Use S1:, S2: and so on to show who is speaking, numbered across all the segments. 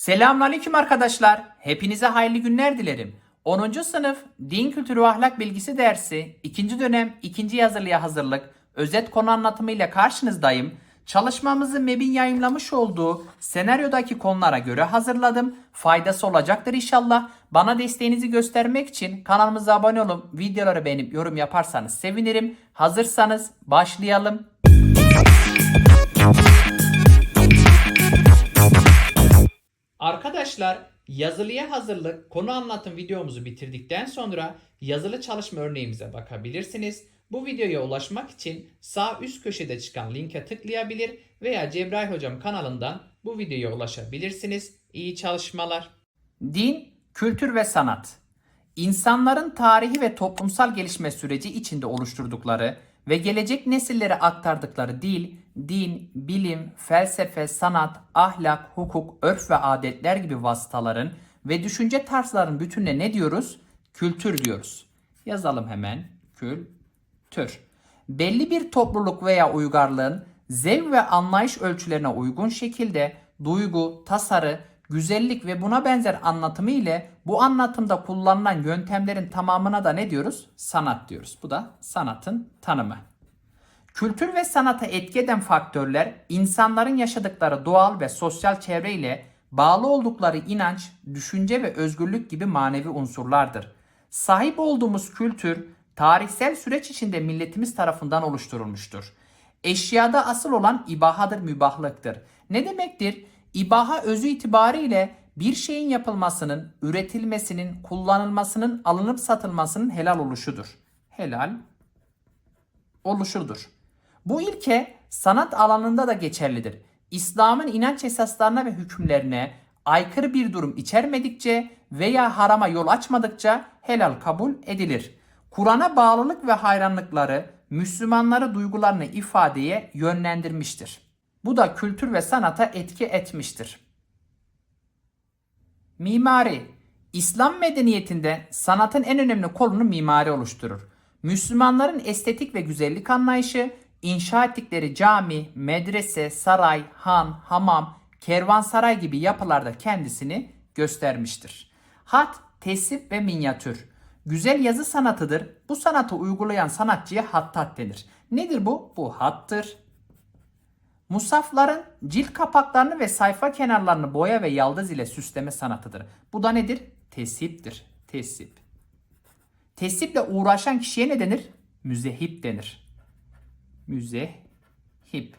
S1: Selamünaleyküm arkadaşlar. Hepinize hayırlı günler dilerim. 10. sınıf Din Kültürü ve Ahlak Bilgisi dersi 2. dönem 2. yazılıya hazırlık özet konu anlatımıyla karşınızdayım. Çalışmamızı MEB'in yayınlamış olduğu senaryodaki konulara göre hazırladım. Faydası olacaktır inşallah. Bana desteğinizi göstermek için kanalımıza abone olup videoları beğenip yorum yaparsanız sevinirim. Hazırsanız başlayalım. Arkadaşlar yazılıya hazırlık konu anlatım videomuzu bitirdikten sonra yazılı çalışma örneğimize bakabilirsiniz. Bu videoya ulaşmak için sağ üst köşede çıkan linke tıklayabilir veya Cebrail Hocam kanalından bu videoya ulaşabilirsiniz. İyi çalışmalar. Din, kültür ve sanat. İnsanların tarihi ve toplumsal gelişme süreci içinde oluşturdukları ve gelecek nesillere aktardıkları dil, din, bilim, felsefe, sanat, ahlak, hukuk, örf ve adetler gibi vasıtaların ve düşünce tarzlarının bütününe ne diyoruz? Kültür diyoruz. Yazalım hemen. Kültür. Belli bir topluluk veya uygarlığın zevk ve anlayış ölçülerine uygun şekilde duygu, tasarı, güzellik ve buna benzer anlatımı ile bu anlatımda kullanılan yöntemlerin tamamına da ne diyoruz? Sanat diyoruz. Bu da sanatın tanımı. Kültür ve sanata etki eden faktörler insanların yaşadıkları doğal ve sosyal çevre ile bağlı oldukları inanç, düşünce ve özgürlük gibi manevi unsurlardır. Sahip olduğumuz kültür tarihsel süreç içinde milletimiz tarafından oluşturulmuştur. Eşyada asıl olan ibahadır, mübahlıktır. Ne demektir? İbaha özü itibariyle bir şeyin yapılmasının, üretilmesinin, kullanılmasının, alınıp satılmasının helal oluşudur. Helal oluşudur. Bu ilke sanat alanında da geçerlidir. İslam'ın inanç esaslarına ve hükümlerine aykırı bir durum içermedikçe veya harama yol açmadıkça helal kabul edilir. Kur'an'a bağlılık ve hayranlıkları Müslümanları duygularını ifadeye yönlendirmiştir. Bu da kültür ve sanata etki etmiştir. Mimari İslam medeniyetinde sanatın en önemli kolunu mimari oluşturur. Müslümanların estetik ve güzellik anlayışı inşa ettikleri cami, medrese, saray, han, hamam, kervansaray gibi yapılarda kendisini göstermiştir. Hat, tesip ve minyatür. Güzel yazı sanatıdır. Bu sanatı uygulayan sanatçıya hattat denir. Nedir bu? Bu hattır. Musafların cilt kapaklarını ve sayfa kenarlarını boya ve yaldız ile süsleme sanatıdır. Bu da nedir? Tesiptir. Tesip. Tesiple uğraşan kişiye ne denir? Müzehip denir. Müzehip.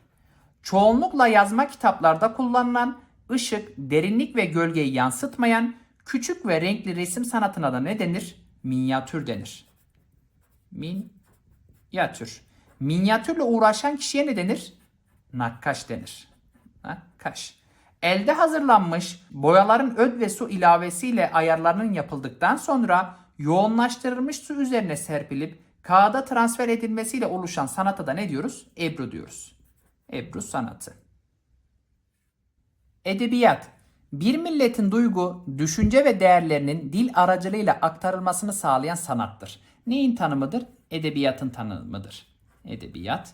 S1: Çoğunlukla yazma kitaplarda kullanılan ışık, derinlik ve gölgeyi yansıtmayan küçük ve renkli resim sanatına da ne denir? Minyatür denir. Minyatür. Minyatürle uğraşan kişiye ne denir? Nakkaş denir. Nakkaş. Elde hazırlanmış boyaların öd ve su ilavesiyle ayarlarının yapıldıktan sonra yoğunlaştırılmış su üzerine serpilip kağıda transfer edilmesiyle oluşan sanata da ne diyoruz? Ebru diyoruz. Ebru sanatı. Edebiyat bir milletin duygu, düşünce ve değerlerinin dil aracılığıyla aktarılmasını sağlayan sanattır. Neyin tanımıdır? Edebiyatın tanımıdır. Edebiyat.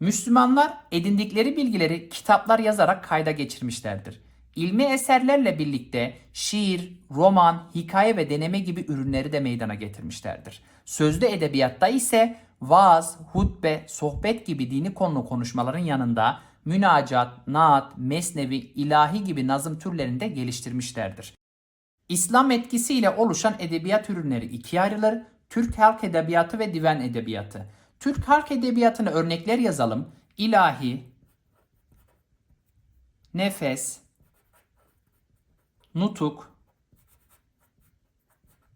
S1: Müslümanlar edindikleri bilgileri kitaplar yazarak kayda geçirmişlerdir. İlmi eserlerle birlikte şiir, roman, hikaye ve deneme gibi ürünleri de meydana getirmişlerdir. Sözlü edebiyatta ise vaaz, hutbe, sohbet gibi dini konulu konuşmaların yanında münacat, naat, mesnevi, ilahi gibi nazım türlerinde geliştirmişlerdir. İslam etkisiyle oluşan edebiyat ürünleri ikiye ayrılır. Türk halk edebiyatı ve divan edebiyatı. Türk halk edebiyatına örnekler yazalım. İlahi, nefes, nutuk,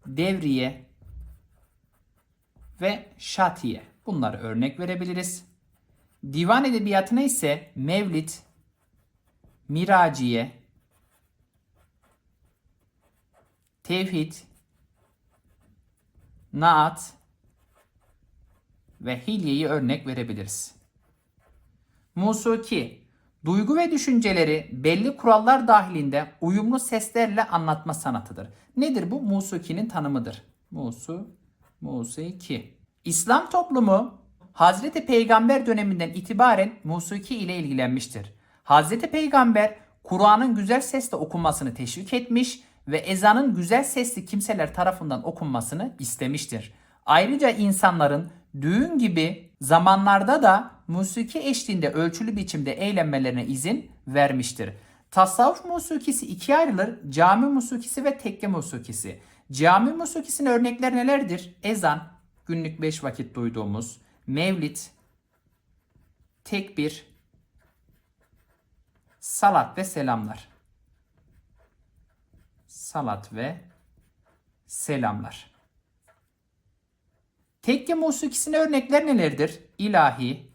S1: devriye ve şatiye. Bunları örnek verebiliriz. Divan edebiyatına ise Mevlid, Miraciye, Tevhid, Naat ve Hilye'yi örnek verebiliriz. Musuki, duygu ve düşünceleri belli kurallar dahilinde uyumlu seslerle anlatma sanatıdır. Nedir bu? Musuki'nin tanımıdır. Musu, musiki. İslam toplumu Hazreti Peygamber döneminden itibaren musiki ile ilgilenmiştir. Hazreti Peygamber Kur'an'ın güzel sesle okunmasını teşvik etmiş ve ezanın güzel sesli kimseler tarafından okunmasını istemiştir. Ayrıca insanların düğün gibi zamanlarda da musiki eşliğinde ölçülü biçimde eğlenmelerine izin vermiştir. Tasavvuf musikisi ikiye ayrılır. Cami musikisi ve tekke musikisi. Cami musikisinin örnekler nelerdir? Ezan, günlük 5 vakit duyduğumuz, mevlid, tekbir, salat ve selamlar. Salat ve selamlar. Tekke musikisine örnekler nelerdir? İlahi,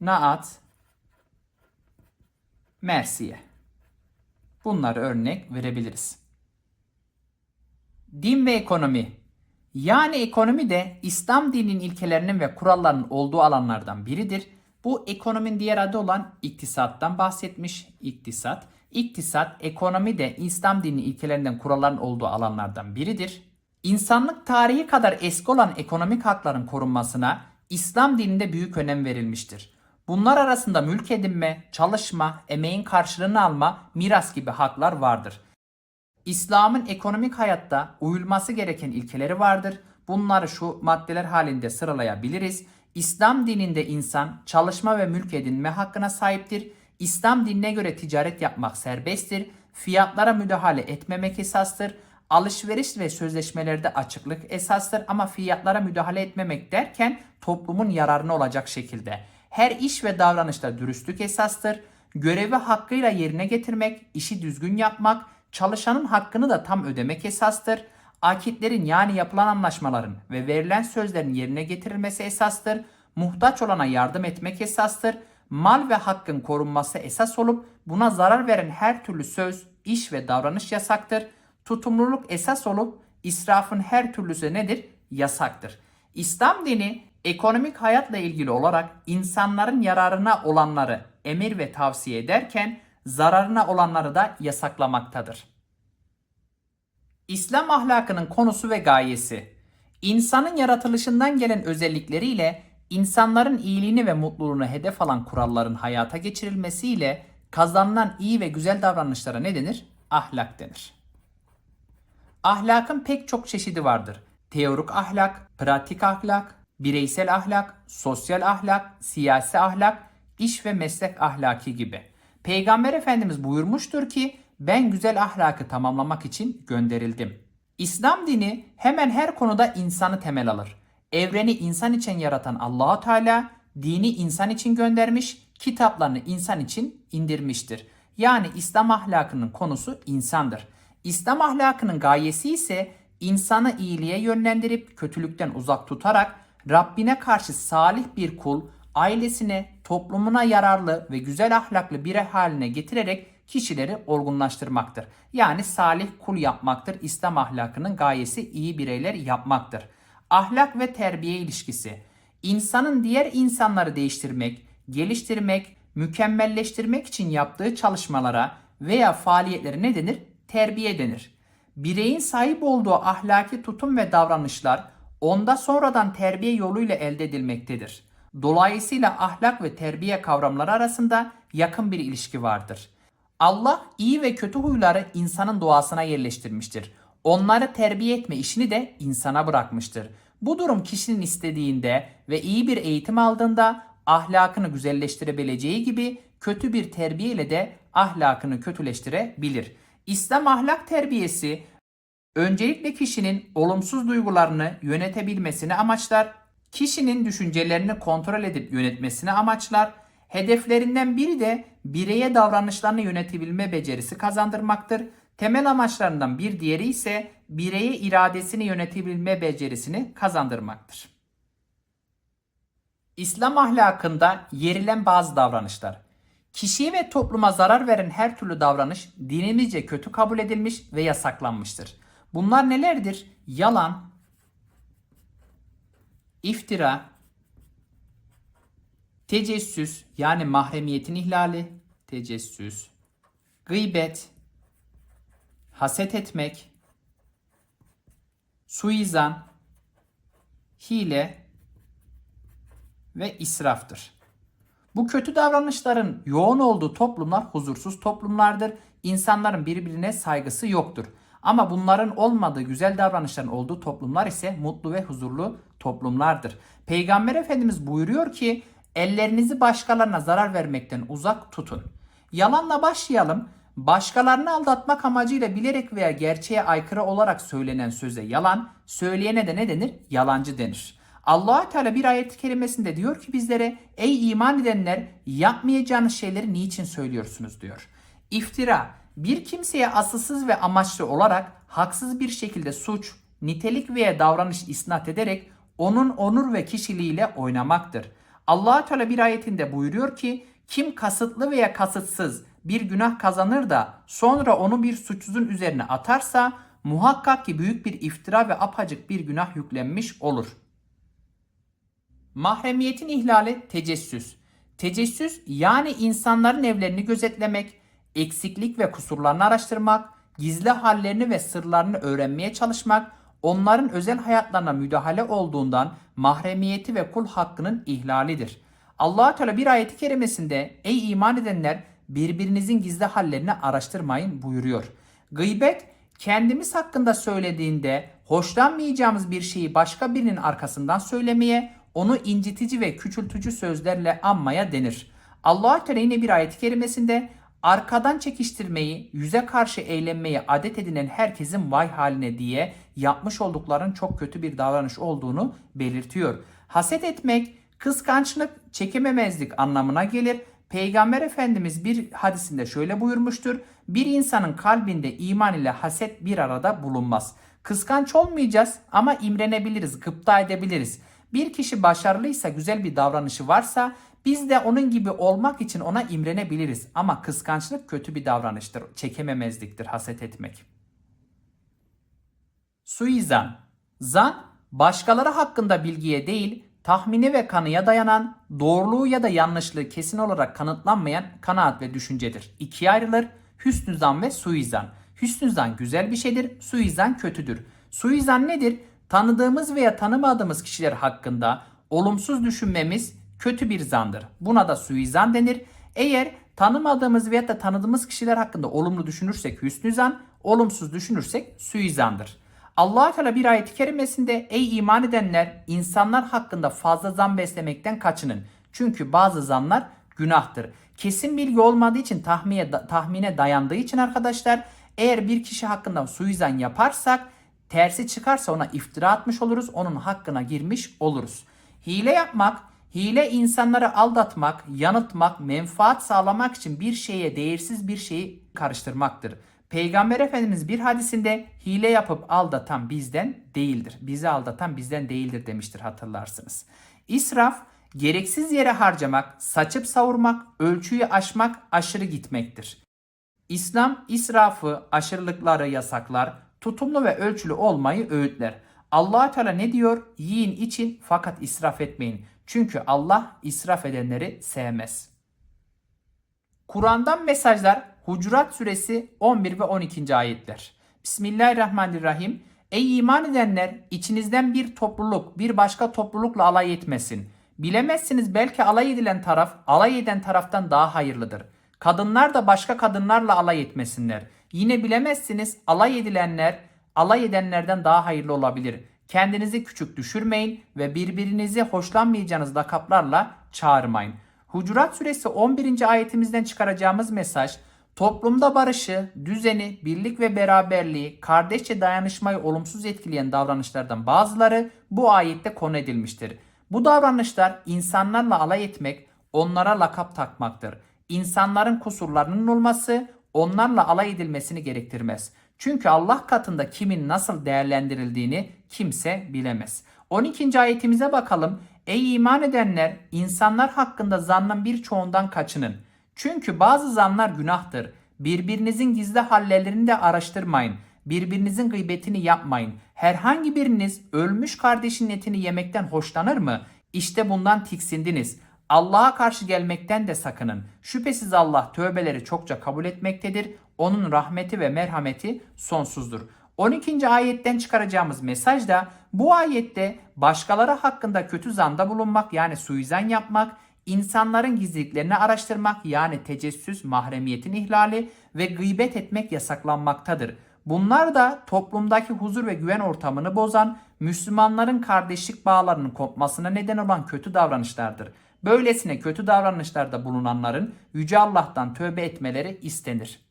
S1: naat, mersiye. Bunları örnek verebiliriz. Din ve ekonomi. Yani ekonomi de İslam dininin ilkelerinin ve kurallarının olduğu alanlardan biridir. Bu ekonominin diğer adı olan iktisattan bahsetmiş. İktisat. İktisat, ekonomi de İslam dininin ilkelerinden kuralların olduğu alanlardan biridir. İnsanlık tarihi kadar eski olan ekonomik hakların korunmasına İslam dininde büyük önem verilmiştir. Bunlar arasında mülk edinme, çalışma, emeğin karşılığını alma, miras gibi haklar vardır. İslam'ın ekonomik hayatta uyulması gereken ilkeleri vardır. Bunları şu maddeler halinde sıralayabiliriz. İslam dininde insan çalışma ve mülk edinme hakkına sahiptir. İslam dinine göre ticaret yapmak serbesttir. Fiyatlara müdahale etmemek esastır. Alışveriş ve sözleşmelerde açıklık esastır ama fiyatlara müdahale etmemek derken toplumun yararına olacak şekilde. Her iş ve davranışta dürüstlük esastır. Görevi hakkıyla yerine getirmek, işi düzgün yapmak, çalışanın hakkını da tam ödemek esastır. Akitlerin yani yapılan anlaşmaların ve verilen sözlerin yerine getirilmesi esastır. Muhtaç olana yardım etmek esastır. Mal ve hakkın korunması esas olup buna zarar veren her türlü söz, iş ve davranış yasaktır. Tutumluluk esas olup israfın her türlüsü nedir? Yasaktır. İslam dini ekonomik hayatla ilgili olarak insanların yararına olanları emir ve tavsiye ederken zararına olanları da yasaklamaktadır. İslam ahlakının konusu ve gayesi İnsanın yaratılışından gelen özellikleriyle insanların iyiliğini ve mutluluğunu hedef alan kuralların hayata geçirilmesiyle kazanılan iyi ve güzel davranışlara ne denir? Ahlak denir. Ahlakın pek çok çeşidi vardır. Teorik ahlak, pratik ahlak, bireysel ahlak, sosyal ahlak, siyasi ahlak, iş ve meslek ahlaki gibi. Peygamber Efendimiz buyurmuştur ki ben güzel ahlakı tamamlamak için gönderildim. İslam dini hemen her konuda insanı temel alır. Evreni insan için yaratan Allahu Teala dini insan için göndermiş, kitaplarını insan için indirmiştir. Yani İslam ahlakının konusu insandır. İslam ahlakının gayesi ise insanı iyiliğe yönlendirip kötülükten uzak tutarak Rabbine karşı salih bir kul, ailesine, toplumuna yararlı ve güzel ahlaklı birey haline getirerek kişileri olgunlaştırmaktır. Yani salih kul yapmaktır. İslam ahlakının gayesi iyi bireyler yapmaktır. Ahlak ve terbiye ilişkisi. İnsanın diğer insanları değiştirmek, geliştirmek, mükemmelleştirmek için yaptığı çalışmalara veya faaliyetlere ne denir? Terbiye denir. Bireyin sahip olduğu ahlaki tutum ve davranışlar onda sonradan terbiye yoluyla elde edilmektedir. Dolayısıyla ahlak ve terbiye kavramları arasında yakın bir ilişki vardır. Allah iyi ve kötü huyları insanın doğasına yerleştirmiştir. Onları terbiye etme işini de insana bırakmıştır. Bu durum kişinin istediğinde ve iyi bir eğitim aldığında ahlakını güzelleştirebileceği gibi kötü bir terbiye ile de ahlakını kötüleştirebilir. İslam ahlak terbiyesi öncelikle kişinin olumsuz duygularını yönetebilmesini amaçlar, kişinin düşüncelerini kontrol edip yönetmesini amaçlar, hedeflerinden biri de bireye davranışlarını yönetebilme becerisi kazandırmaktır. Temel amaçlarından bir diğeri ise bireye iradesini yönetebilme becerisini kazandırmaktır. İslam ahlakında yerilen bazı davranışlar. Kişiye ve topluma zarar veren her türlü davranış dinimizce kötü kabul edilmiş ve yasaklanmıştır. Bunlar nelerdir? Yalan, iftira, tecessüs yani mahremiyetin ihlali, tecessüs, gıybet, haset etmek, suizan, hile ve israftır. Bu kötü davranışların yoğun olduğu toplumlar huzursuz toplumlardır. İnsanların birbirine saygısı yoktur. Ama bunların olmadığı güzel davranışların olduğu toplumlar ise mutlu ve huzurlu toplumlardır. Peygamber Efendimiz buyuruyor ki ellerinizi başkalarına zarar vermekten uzak tutun. Yalanla başlayalım. Başkalarını aldatmak amacıyla bilerek veya gerçeğe aykırı olarak söylenen söze yalan, söyleyene de ne denir? Yalancı denir. allah Teala bir ayet-i kerimesinde diyor ki bizlere ey iman edenler yapmayacağınız şeyleri niçin söylüyorsunuz diyor. İftira bir kimseye asılsız ve amaçlı olarak haksız bir şekilde suç, nitelik veya davranış isnat ederek onun onur ve kişiliğiyle oynamaktır. allah Teala bir ayetinde buyuruyor ki kim kasıtlı veya kasıtsız bir günah kazanır da sonra onu bir suçsuzun üzerine atarsa muhakkak ki büyük bir iftira ve apacık bir günah yüklenmiş olur. Mahremiyetin ihlali tecessüs. Tecessüs yani insanların evlerini gözetlemek, eksiklik ve kusurlarını araştırmak, gizli hallerini ve sırlarını öğrenmeye çalışmak, onların özel hayatlarına müdahale olduğundan mahremiyeti ve kul hakkının ihlalidir. allah Teala bir ayeti kerimesinde ey iman edenler birbirinizin gizli hallerini araştırmayın buyuruyor. Gıybet kendimiz hakkında söylediğinde hoşlanmayacağımız bir şeyi başka birinin arkasından söylemeye, onu incitici ve küçültücü sözlerle anmaya denir. Allah Teala yine bir ayet-i kerimesinde arkadan çekiştirmeyi, yüze karşı eğlenmeyi adet edinen herkesin vay haline diye yapmış oldukların çok kötü bir davranış olduğunu belirtiyor. Haset etmek, kıskançlık, çekememezlik anlamına gelir. Peygamber Efendimiz bir hadisinde şöyle buyurmuştur. Bir insanın kalbinde iman ile haset bir arada bulunmaz. Kıskanç olmayacağız ama imrenebiliriz, gıpta edebiliriz. Bir kişi başarılıysa, güzel bir davranışı varsa biz de onun gibi olmak için ona imrenebiliriz. Ama kıskançlık kötü bir davranıştır. Çekememezliktir haset etmek. Suizan. Zan, başkaları hakkında bilgiye değil, tahmini ve kanıya dayanan, doğruluğu ya da yanlışlığı kesin olarak kanıtlanmayan kanaat ve düşüncedir. İkiye ayrılır. Hüsnü zan ve suizan. Hüsnü zan güzel bir şeydir, suizan kötüdür. Suizan nedir? Tanıdığımız veya tanımadığımız kişiler hakkında olumsuz düşünmemiz kötü bir zandır. Buna da suizan denir. Eğer tanımadığımız veya da tanıdığımız kişiler hakkında olumlu düşünürsek hüsnü zan, olumsuz düşünürsek suizandır. allah Teala bir ayet-i kerimesinde ey iman edenler insanlar hakkında fazla zan beslemekten kaçının. Çünkü bazı zanlar günahtır. Kesin bilgi olmadığı için tahmine, tahmine dayandığı için arkadaşlar eğer bir kişi hakkında suizan yaparsak tersi çıkarsa ona iftira atmış oluruz. Onun hakkına girmiş oluruz. Hile yapmak, hile insanları aldatmak, yanıltmak, menfaat sağlamak için bir şeye değersiz bir şeyi karıştırmaktır. Peygamber Efendimiz bir hadisinde hile yapıp aldatan bizden değildir. Bizi aldatan bizden değildir demiştir hatırlarsınız. İsraf gereksiz yere harcamak, saçıp savurmak, ölçüyü aşmak, aşırı gitmektir. İslam israfı, aşırılıkları yasaklar, tutumlu ve ölçülü olmayı öğütler. allah Teala ne diyor? Yiyin için fakat israf etmeyin. Çünkü Allah israf edenleri sevmez. Kur'an'dan mesajlar Hucurat suresi 11 ve 12. ayetler. Bismillahirrahmanirrahim. Ey iman edenler içinizden bir topluluk bir başka toplulukla alay etmesin. Bilemezsiniz belki alay edilen taraf alay eden taraftan daha hayırlıdır. Kadınlar da başka kadınlarla alay etmesinler. Yine bilemezsiniz alay edilenler alay edenlerden daha hayırlı olabilir. Kendinizi küçük düşürmeyin ve birbirinizi hoşlanmayacağınız lakaplarla çağırmayın. Hucurat suresi 11. ayetimizden çıkaracağımız mesaj toplumda barışı, düzeni, birlik ve beraberliği, kardeşçe dayanışmayı olumsuz etkileyen davranışlardan bazıları bu ayette konu edilmiştir. Bu davranışlar insanlarla alay etmek, onlara lakap takmaktır. İnsanların kusurlarının olması onlarla alay edilmesini gerektirmez. Çünkü Allah katında kimin nasıl değerlendirildiğini kimse bilemez. 12. ayetimize bakalım. Ey iman edenler insanlar hakkında zannın birçoğundan kaçının. Çünkü bazı zanlar günahtır. Birbirinizin gizli hallerini de araştırmayın. Birbirinizin gıybetini yapmayın. Herhangi biriniz ölmüş kardeşin etini yemekten hoşlanır mı? İşte bundan tiksindiniz. Allah'a karşı gelmekten de sakının. Şüphesiz Allah tövbeleri çokça kabul etmektedir. Onun rahmeti ve merhameti sonsuzdur. 12. ayetten çıkaracağımız mesaj da bu ayette başkaları hakkında kötü zanda bulunmak yani suizan yapmak,
S2: insanların gizliliklerini araştırmak yani tecessüs, mahremiyetin ihlali ve gıybet etmek yasaklanmaktadır. Bunlar da toplumdaki huzur ve güven ortamını bozan, Müslümanların kardeşlik bağlarının kopmasına neden olan kötü davranışlardır. Böylesine kötü davranışlarda bulunanların Yüce Allah'tan tövbe etmeleri istenir.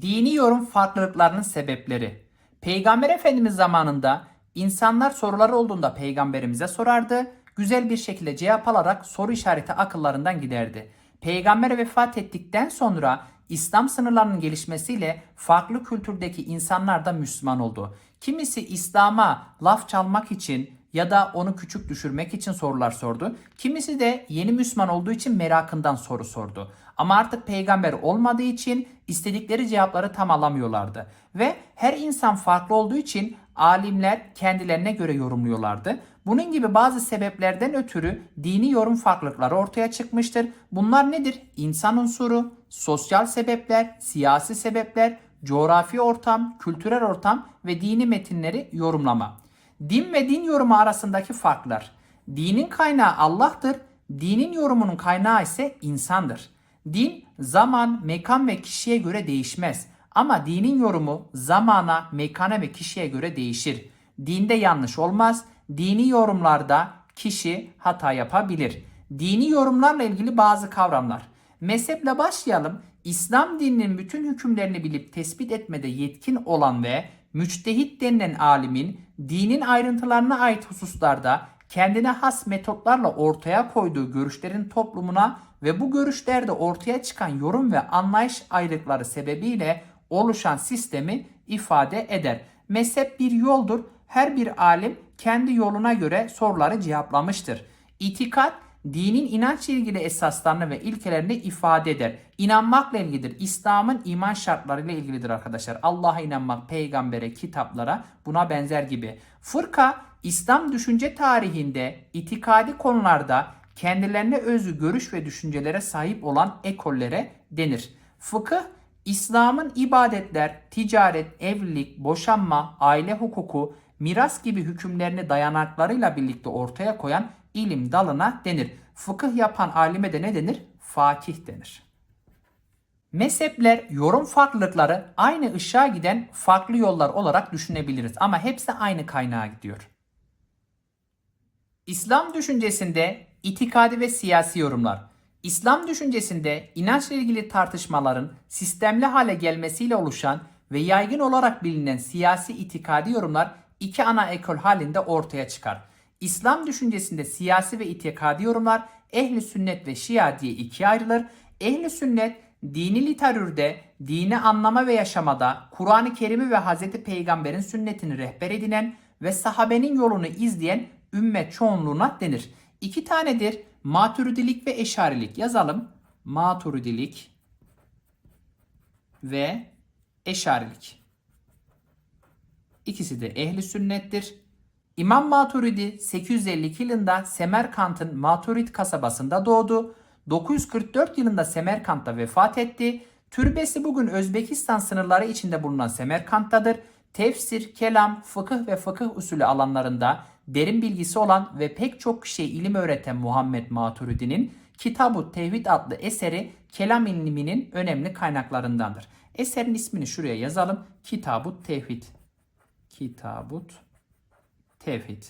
S2: Dini yorum farklılıklarının sebepleri. Peygamber Efendimiz zamanında insanlar soruları olduğunda peygamberimize sorardı. Güzel bir şekilde cevap alarak soru işareti akıllarından giderdi. Peygamber vefat ettikten sonra İslam sınırlarının gelişmesiyle farklı kültürdeki insanlar da Müslüman oldu. Kimisi İslam'a laf çalmak için ya da onu küçük düşürmek için sorular sordu. Kimisi de yeni Müslüman olduğu için merakından soru sordu. Ama artık peygamber olmadığı için istedikleri cevapları tam alamıyorlardı. Ve her insan farklı olduğu için alimler kendilerine göre yorumluyorlardı. Bunun gibi bazı sebeplerden ötürü dini yorum farklılıkları ortaya çıkmıştır. Bunlar nedir? İnsan unsuru, sosyal sebepler, siyasi sebepler, coğrafi ortam, kültürel ortam ve dini metinleri yorumlama. Din ve din yorumu arasındaki farklar. Dinin kaynağı Allah'tır, dinin yorumunun kaynağı ise insandır. Din zaman, mekan ve kişiye göre değişmez. Ama dinin yorumu zamana, mekana ve kişiye göre değişir. Dinde yanlış olmaz. Dini yorumlarda kişi hata yapabilir. Dini yorumlarla ilgili bazı kavramlar. Mezheple başlayalım. İslam dininin bütün hükümlerini bilip tespit etmede yetkin olan ve müçtehit denilen alimin dinin ayrıntılarına ait hususlarda kendine has metotlarla ortaya koyduğu görüşlerin toplumuna ve bu görüşlerde ortaya çıkan yorum ve anlayış ayrılıkları sebebiyle oluşan sistemi ifade eder. Mezhep bir yoldur. Her bir alim kendi yoluna göre soruları cevaplamıştır. İtikat dinin inançla ilgili esaslarını ve ilkelerini ifade eder. İnanmakla ilgilidir. İslam'ın iman şartlarıyla ilgilidir arkadaşlar. Allah'a inanmak, peygambere, kitaplara buna benzer gibi. Fırka İslam düşünce tarihinde itikadi konularda kendilerine özgü görüş ve düşüncelere sahip olan ekollere denir. Fıkıh İslam'ın ibadetler, ticaret, evlilik, boşanma, aile hukuku, miras gibi hükümlerini dayanaklarıyla birlikte ortaya koyan ilim dalına denir. Fıkıh yapan alime de ne denir? Fakih denir. Mezhepler, yorum farklılıkları aynı ışığa giden farklı yollar olarak düşünebiliriz ama hepsi aynı kaynağa gidiyor. İslam düşüncesinde itikadi ve siyasi yorumlar. İslam düşüncesinde inançla ilgili tartışmaların sistemli hale gelmesiyle oluşan ve yaygın olarak bilinen siyasi itikadi yorumlar iki ana ekol halinde ortaya çıkar. İslam düşüncesinde siyasi ve itikadi yorumlar ehli sünnet ve şia diye ikiye ayrılır. Ehli sünnet dini literatürde, dini anlama ve yaşamada Kur'an-ı Kerim'i ve Hz. Peygamber'in sünnetini rehber edinen ve sahabenin yolunu izleyen ümmet çoğunluğuna denir. İki tanedir. Maturidilik ve eşarilik yazalım. Maturidilik ve eşarilik. İkisi de ehli sünnettir. İmam Maturidi 852 yılında Semerkant'ın Maturid kasabasında doğdu. 944 yılında Semerkant'ta vefat etti. Türbesi bugün Özbekistan sınırları içinde bulunan Semerkant'tadır. Tefsir, kelam, fıkıh ve fıkıh usulü alanlarında derin bilgisi olan ve pek çok kişiye ilim öğreten Muhammed Maturidi'nin Kitab-ı Tevhid adlı eseri kelam ilminin önemli kaynaklarındandır. Eserin ismini şuraya yazalım. Kitab-ı Tevhid. Kitabut Tevhid.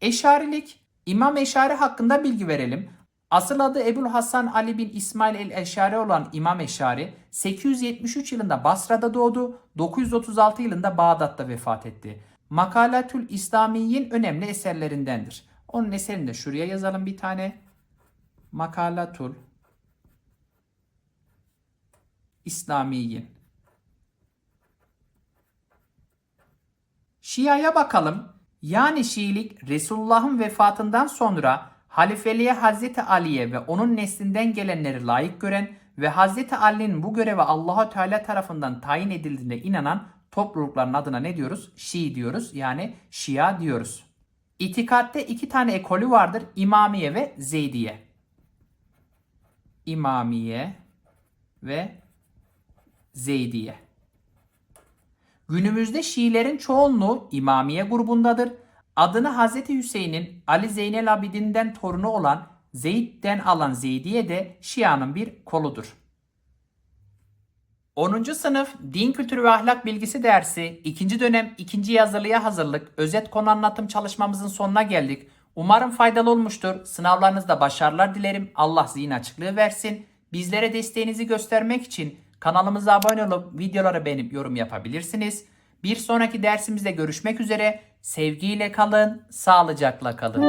S2: Eşarilik, İmam Eşari hakkında bilgi verelim. Asıl adı Ebul Hasan Ali bin İsmail el-Eşari olan İmam Eşari 873 yılında Basra'da doğdu, 936 yılında Bağdat'ta vefat etti. Makalatül İslamiyin önemli eserlerindendir. Onun eserini de şuraya yazalım bir tane. Makalatul İslamiyin. Şia'ya bakalım. Yani Şiilik Resulullah'ın vefatından sonra halifeliğe Hazreti Ali'ye ve onun neslinden gelenleri layık gören ve Hazreti Ali'nin bu göreve Allahu Teala tarafından tayin edildiğine inanan toplulukların adına ne diyoruz? Şii diyoruz. Yani Şia diyoruz. İtikatte iki tane ekolü vardır. İmamiye ve Zeydiye. İmamiye ve Zeydiye. Günümüzde Şiilerin çoğunluğu İmamiye grubundadır. Adını Hz. Hüseyin'in Ali Zeynel Abidin'den torunu olan Zeyd'den alan Zeydiye de Şia'nın bir koludur. 10. sınıf Din Kültürü ve Ahlak Bilgisi dersi 2. dönem 2. yazılıya hazırlık özet konu anlatım çalışmamızın sonuna geldik. Umarım faydalı olmuştur. Sınavlarınızda başarılar dilerim. Allah zihin açıklığı versin. Bizlere desteğinizi göstermek için kanalımıza abone olup videoları beğenip yorum yapabilirsiniz. Bir sonraki dersimizde görüşmek üzere. Sevgiyle kalın, sağlıcakla kalın.